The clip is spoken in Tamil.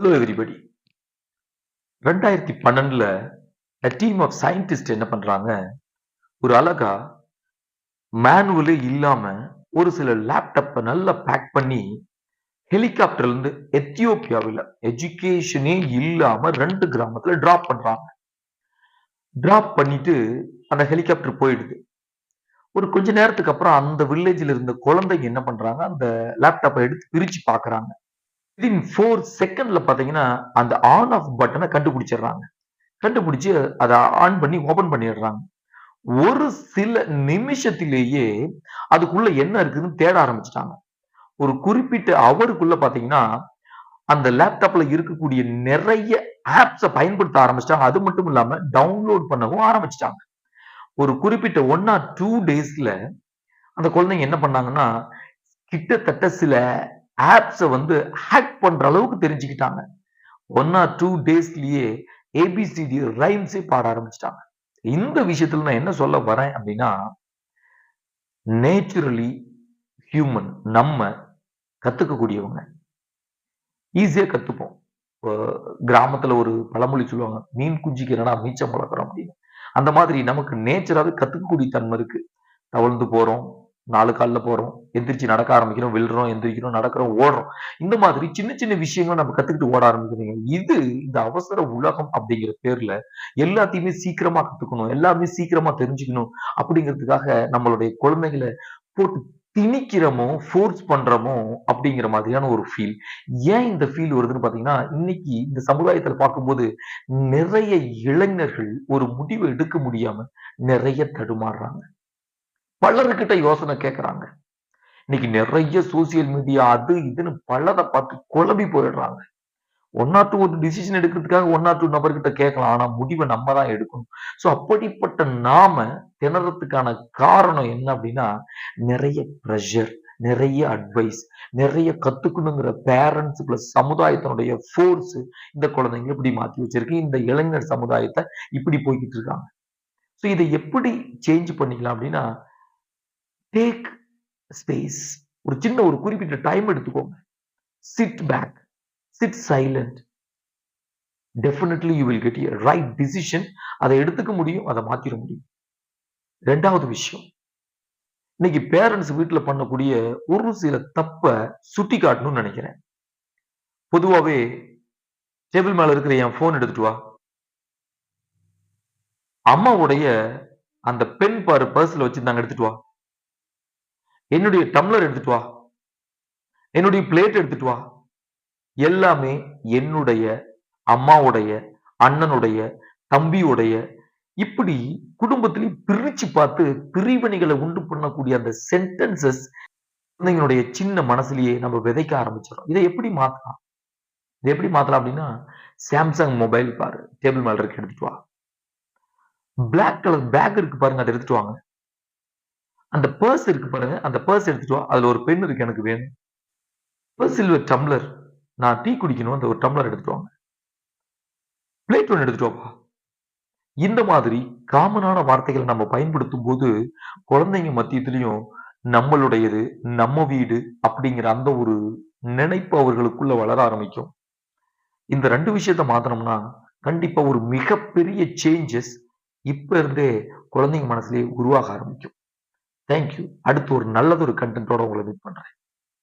ஹலோ எவ்ரிபடி ரெண்டாயிரத்தி பன்னெண்டுல டீம் ஆஃப் சயின்டிஸ்ட் என்ன பண்றாங்க? ஒரு அழகா மேனுவலே இல்லாம ஒரு சில லேப்டாப்பை நல்லா பேக் பண்ணி ஹெலிகாப்டர்ல இருந்து எத்தியோப்பியாவில் எஜுகேஷனே இல்லாம ரெண்டு கிராமத்துல டிராப் பண்றாங்க. டிராப் பண்ணிட்டு அந்த ஹெலிகாப்டர் போயிடுது. ஒரு கொஞ்ச நேரத்துக்கு அப்புறம் அந்த வில்லேஜ்ல இருந்த குழந்தைங்க என்ன பண்றாங்க? அந்த லேப்டாப்பை எடுத்து பிரிச்சு பாக்குறாங்க வித்தின் ஃபோர் செகண்ட்ல பார்த்தீங்கன்னா அந்த ஆன் ஆஃப் பட்டனை கண்டுபிடிச்சிடுறாங்க. கண்டுபிடிச்சு அதை ஆன் பண்ணி ஓபன் பண்ணிடுறாங்க. ஒரு சில நிமிஷத்திலேயே அதுக்குள்ள என்ன இருக்குதுன்னு தேட ஆரம்பிச்சிட்டாங்க. ஒரு குறிப்பிட்ட அவருக்குள்ள பார்த்தீங்கன்னா அந்த லேப்டாப்ல இருக்கக்கூடிய நிறைய ஆப்ஸை பயன்படுத்த ஆரம்பிச்சிட்டாங்க. அது மட்டும் இல்லாம டவுன்லோட் பண்ணவும் ஆரம்பிச்சிட்டாங்க. ஒரு குறிப்பிட்ட ஒன் ஆர் டூ டேஸ்ல அந்த குழந்தைங்க என்ன பண்ணாங்கன்னா கிட்டத்தட்ட சில ஆப்ஸை வந்து ஹேக் பண்ற அளவுக்கு தெரிஞ்சுக்கிட்டாங்க. ஒன் ஆர் டூ டேஸ்லயே ஏபிசிடி ரைம்ஸே பாட ஆரம்பிச்சிட்டாங்க. இந்த விஷயத்துல நான் என்ன சொல்ல வரேன் அப்படின்னா நேச்சுரலி ஹியூமன் நம்ம கத்துக்கக்கூடியவங்க. ஈஸியா கத்துப்போம். கிராமத்துல ஒரு பழமொழி சொல்லுவாங்க மீன் குஞ்சிக்கிறனா மீச்சம் வளர்க்குறோம் அப்படின்னு. அந்த மாதிரி நமக்கு நேச்சராகவே கத்துக்கக்கூடிய தன்மை இருக்கு. தவழ்ந்து போறோம் நாலு காலில் போகிறோம் எந்திரிச்சு நடக்க ஆரம்பிக்கிறோம் விழுறோம் எந்திரிக்கிறோம் நடக்கிறோம் ஓடுறோம். இந்த மாதிரி சின்ன சின்ன விஷயங்களை நம்ம கற்றுக்கிட்டு ஓட ஆரம்பிக்கிறீங்க. இது இந்த அவசர உலகம் அப்படிங்கிற பேர்ல எல்லாத்தையுமே சீக்கிரமா கத்துக்கணும் எல்லாமே சீக்கிரமா தெரிஞ்சுக்கணும் அப்படிங்கிறதுக்காக நம்மளுடைய குழந்தைகளை போட்டு திணிக்கிறோமோ ஃபோர்ஸ் பண்றோமோ அப்படிங்கிற மாதிரியான ஒரு ஃபீல் ஏன் இந்த ஃபீல் வருதுன்னு பாத்தீங்கன்னா இன்னைக்கு இந்த சமுதாயத்துல பார்க்கும்போது நிறைய இளைஞர்கள் ஒரு முடிவை எடுக்க முடியாம நிறைய தடுமாறுறாங்க. பலர்கிட்ட யோசனை கேட்கறாங்க இன்னைக்கு நிறைய சோசியல் மீடியா அது இதுன்னு பலதை பார்த்து குழம்பி போயிடுறாங்க. ஒன் ஆர் டூ ஒரு டிசிஷன் எடுக்கிறதுக்காக ஒன் ஆர் டூ நபர்கிட்ட கேட்கலாம். ஆனா முடிவை நம்ம தான் எடுக்கணும். ஸோ அப்படிப்பட்ட நாம திணறதுக்கான காரணம் என்ன அப்படின்னா நிறைய ப்ரெஷர் நிறைய அட்வைஸ் நிறைய கத்துக்கணுங்கிற பேரண்ட்ஸ் பிளஸ் சமுதாயத்தினுடைய ஃபோர்ஸ் இந்த குழந்தைங்க இப்படி மாத்தி வச்சிருக்கு. இந்த இளைஞர் சமுதாயத்தை இப்படி போய்கிட்டு இருக்காங்க. ஸோ இதை எப்படி சேஞ்ச் பண்ணிக்கலாம் அப்படின்னா டேக் ஸ்பேஸ் ஒரு சின்ன ஒரு குறிப்பிட்ட டைம் எடுத்துக்கோங்க. Sit back sit silent definitely you will get a right decision அதை எடுத்துக்க முடியும் அதை மாத்திர முடியும். ரெண்டாவது விஷயம். இன்னைக்கு பேரண்ட்ஸ் வீட்டில் பண்ணக்கூடிய ஒரு சில தப்பை சுட்டி காட்டணும்னு நினைக்கிறேன். பொதுவாகவே டேபிள் மேல இருக்கிற என் ஃபோன் எடுத்துட்டு வா. அம்மாவுடைய அந்த பெண் பாரு பர்ஸ்ல வச்சிருந்தாங்க எடுத்துட்டு வா. என்னுடைய டம்ளர் எடுத்துட்டு வா. என்னுடைய பிளேட் எடுத்துட்டு வா. எல்லாமே என்னுடைய அம்மாவுடைய அண்ணனுடைய தம்பியுடைய இப்படி குடும்பத்திலே பிரிச்சு பார்த்து பிரிவினைகளை உண்டு பண்ணக்கூடிய அந்த சென்டென்சஸ் குழந்தைங்களுடைய சின்ன மனசுலயே நம்ம விதைக்க ஆரம்பிச்சிடும் இதை எப்படி மாத்தலாம்? இதை எப்படி மாத்தலாம் அப்படின்னா சாம்சங் மொபைல் பாரு. டேபிள் மேல இருக்கு எடுத்துட்டு வா. பிளாக் கலர் பேக் இருக்கு பாருங்க அதை எடுத்துட்டு வாங்க. அந்த பர்ஸ் இருக்கு பாருங்க. அந்த பர்ஸ் எடுத்துட்டு வா. அதுல ஒரு பெண் இருக்கு எனக்கு வேணும். சில்வர் டம்ளர் நான் டீ குடிக்கணும். அந்த ஒரு டம்ளர் எடுத்துட்டு வாங்க. பிளேட் ஒன்று எடுத்துட்டு வாப்பா. இந்த மாதிரி காமனான வார்த்தைகளை நம்ம பயன்படுத்தும் போது குழந்தைங்க மத்தியத்திலையும் நம்மளுடையது நம்ம வீடு அப்படிங்கிற அந்த ஒரு நினைப்பு அவர்களுக்குள்ள வளர ஆரம்பிக்கும். இந்த ரெண்டு விஷயத்த மாத்தணும்னா கண்டிப்பா ஒரு மிகப்பெரிய சேஞ்சஸ் இப்ப இருந்தே குழந்தைங்க மனசுலயே உருவாக ஆரம்பிக்கும். தேங்க்யூ அடுத்து ஒரு நல்லதொரு கண்டென்ட்டோட உங்களை மீட் பண்றேன்.